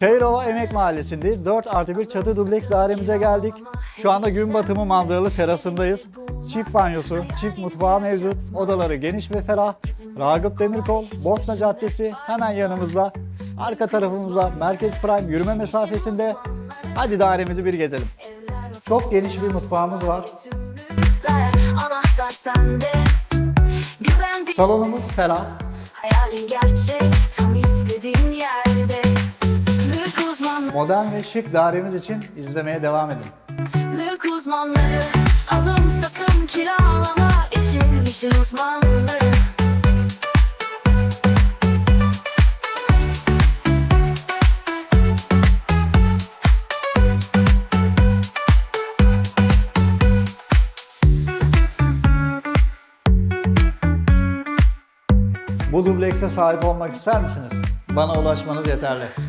Peyrova Emek Mahallesi'ndeyiz. 4 artı 1 çatı dubleks dairemize geldik. Şu anda gün batımı manzaralı terasındayız. Çift banyosu, çift mutfağı mevcut. Odaları geniş ve ferah. Ragıp Demirkol, Bosna Caddesi hemen yanımızda. Arka tarafımızda Merkez Prime yürüme mesafesinde. Hadi dairemizi bir gezelim. Çok geniş bir mutfağımız var. Salonumuz ferah. hayalin gerçek Modern ve şık dairemiz için izlemeye devam edin. Mülk uzmanları Alım satım kiralama için işin uzmanları Bu dublekse sahip olmak ister misiniz? Bana ulaşmanız yeterli.